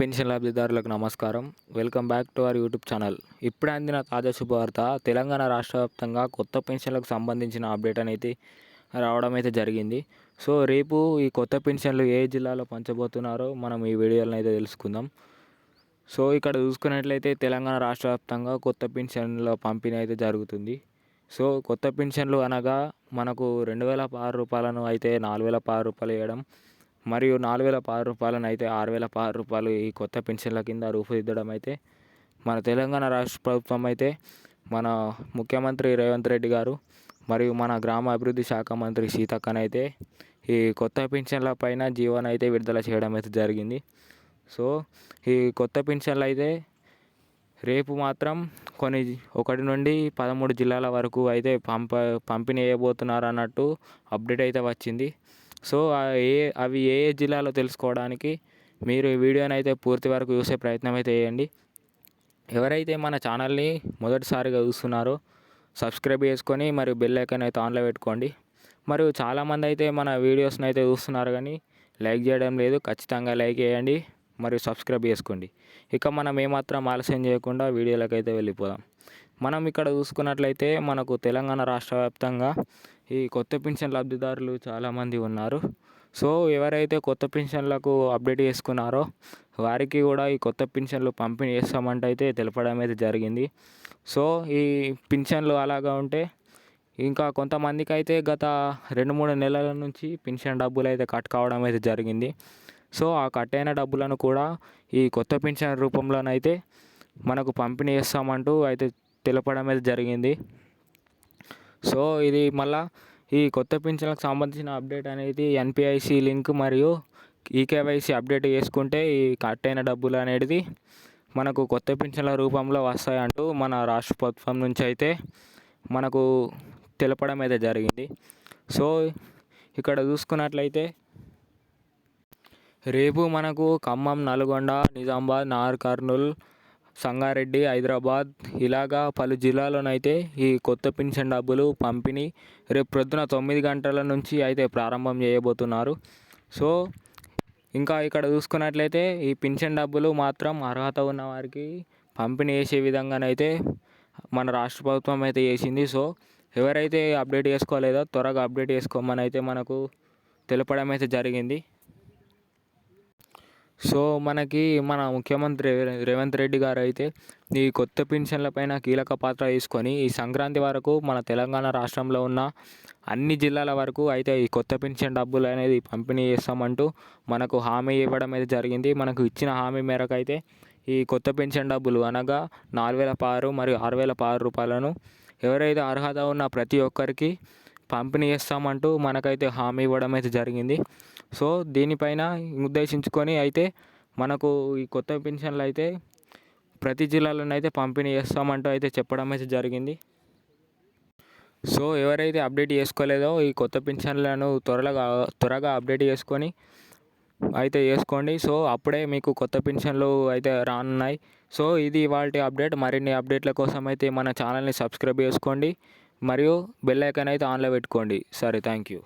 Pension లబ్ధిదారులకు నమస్కారం. Welcome back to our YouTube channel. ఇప్పుడే అందిన తాజా శుభవార్త తెలంగాణ రాష్ట్ర వ్యాప్తంగా కొత్త పెన్షన్లకు సంబంధించిన అప్డేట్ అనేది రావడం అయితే జరిగింది. సో రేపు ఈ కొత్త పెన్షన్లు ఏ జిల్లాలో పంచబోతున్నారో మనం ఈ వీడియోలను అయితే తెలుసుకుందాం. సో ఇక్కడ చూసుకున్నట్లయితే తెలంగాణ రాష్ట్ర వ్యాప్తంగా కొత్త పెన్షన్ల పంపిణీ అయితే జరుగుతుంది. సో కొత్త పెన్షన్లు అనగా మనకు రెండు వేల ఆరు రూపాయలను అయితే నాలుగు వేల ఆరు రూపాయలు వేయడం మరియు నాలుగు వేల ఆరు రూపాయలను అయితే ఆరు వేల ఆరు రూపాయలు ఈ కొత్త పెన్షన్ల కింద రూపుదిద్దడం అయితే మన తెలంగాణ రాష్ట్ర ప్రభుత్వం అయితే మన ముఖ్యమంత్రి రేవంత్ రెడ్డి గారు మరియు మన గ్రామ అభివృద్ధి శాఖ మంత్రి సీతక్కనైతే ఈ కొత్త పెన్షన్ల పైన జీవన అయితే విడుదల చేయడం అయితే జరిగింది. సో ఈ కొత్త పెన్షన్లు అయితే రేపు మాత్రం కొన్ని ఒకటి నుండి పదమూడు జిల్లాల వరకు అయితే పంప పంపిణీ చేయబోతున్నారు అన్నట్టు అప్డేట్ అయితే వచ్చింది. సో ఏ అవి ఏ ఏ జిల్లాలో తెలుసుకోవడానికి మీరు ఈ వీడియోని అయితే పూర్తి వరకు చూసే ప్రయత్నం అయితే చేయండి. ఎవరైతే మన ఛానల్ని మొదటిసారిగా చూస్తున్నారో సబ్స్క్రైబ్ చేసుకొని మరియు బెల్ ఐకాన్ అయితే ఆన్లో పెట్టుకోండి. మరియు చాలామంది అయితే మన వీడియోస్ని అయితే చూస్తున్నారు కానీ లైక్ చేయడం లేదు. ఖచ్చితంగా లైక్ చేయండి మరియు సబ్స్క్రైబ్ చేసుకోండి. ఇక మనం ఏమాత్రం ఆలస్యం చేయకుండా వీడియోలకైతే అయితే వెళ్ళిపోదాం. మనం ఇక్కడ చూసుకున్నట్లయితే మనకు తెలంగాణ రాష్ట్ర వ్యాప్తంగా ఈ కొత్త పెన్షన్ లబ్ధిదారులు చాలామంది ఉన్నారు. సో ఎవరైతే కొత్త పెన్షన్లకు అప్డేట్ చేసుకున్నారో వారికి కూడా ఈ కొత్త పెన్షన్లు పంపిణీ చేస్తామంటే అయితే తెలపడం అయితే జరిగింది. సో ఈ పెన్షన్లు అలాగా ఉంటే ఇంకా కొంతమందికి అయితే గత రెండు మూడు నెలల నుంచి పెన్షన్ డబ్బులు అయితే కట్ కావడం అయితే జరిగింది. సో ఆ కట్ అయిన డబ్బులను కూడా ఈ కొత్త పెన్షన్ రూపంలోనైతే మనకు పంపిణీ చేస్తామంటూ అయితే తెలపడం అయితే జరిగింది. సో ఇది మళ్ళా ఈ కొత్త పింఛన్లకు సంబంధించిన అప్డేట్ అనేది ఎన్పిఐసి లింక్ మరియు ఈకేవైసీ అప్డేట్ చేసుకుంటే ఈ కట్ అయిన డబ్బులు అనేది మనకు కొత్త పింఛన్ల రూపంలో వస్తాయంటూ మన రాష్ట్ర ప్రభుత్వం నుంచి అయితే మనకు తెలపడం అయితే జరిగింది. సో ఇక్కడ చూసుకున్నట్లయితే రేపు మనకు ఖమ్మం నల్గొండ నిజామాబాద్ నార్ కర్నూల్ సంగారెడ్డి హైదరాబాద్ ఇలాగా పలు జిల్లాలోనైతే ఈ కొత్త పెన్షన్ డబ్బులు పంపిణీ రేపు ప్రొద్దున తొమ్మిది గంటల నుంచి అయితే ప్రారంభం చేయబోతున్నారు. సో ఇంకా ఇక్కడ చూసుకున్నట్లయితే ఈ పెన్షన్ డబ్బులు మాత్రం అర్హత ఉన్న వారికి పంపిణీ చేసే విధంగానైతే మన రాష్ట్ర ప్రభుత్వం అయితే చేసింది. సో ఎవరైతే అప్డేట్ చేసుకోలేదో త్వరగా అప్డేట్ చేసుకోమని అయితే మనకు తెలపడం అయితే జరిగింది. సో మనకి మన ముఖ్యమంత్రి రేవంత్ రెడ్డి గారు అయితే ఈ కొత్త పెన్షన్లపైన కీలక పాత్ర తీసుకొని ఈ సంక్రాంతి వరకు మన తెలంగాణ రాష్ట్రంలో ఉన్న అన్ని జిల్లాల వరకు అయితే ఈ కొత్త పెన్షన్ డబ్బులు అనేది పంపిణీ చేస్తామంటూ మనకు హామీ ఇవ్వడం అయితే జరిగింది. మనకు ఇచ్చిన హామీ మేరకు అయితే ఈ కొత్త పెన్షన్ డబ్బులు అనగా నాలుగు వేల ఆరు మరియు ఆరు వేల పారు రూపాయలను ఎవరైతే అర్హత ఉన్న ప్రతి ఒక్కరికి పంపిణీ చేస్తామంటూ మనకైతే హామీ ఇవ్వడం అయితే జరిగింది. సో దీనిపైన ఉద్దేశించుకొని అయితే మనకు ఈ కొత్త పెన్షన్లు అయితే ప్రతి జిల్లాలోనైతే అయితే పంపిణీ చేస్తామంటూ అయితే చెప్పడం అయితే జరిగింది. సో ఎవరైతే అప్డేట్ చేసుకోలేదో ఈ కొత్త పెన్షన్లను త్వరగా త్వరగా అప్డేట్ చేసుకొని అయితే చేసుకోండి. సో అప్పుడే మీకు కొత్త పెన్షన్లు అయితే రానున్నాయి. సో ఇది ఇవాళ అప్డేట్. మరిన్ని అప్డేట్ల కోసం అయితే మన ఛానల్ని సబ్స్క్రైబ్ చేసుకోండి. మరియు బెల్ ఐకాన్ అయితే ఆన్లో పెట్టుకోండి. సరే థ్యాంక్ యూ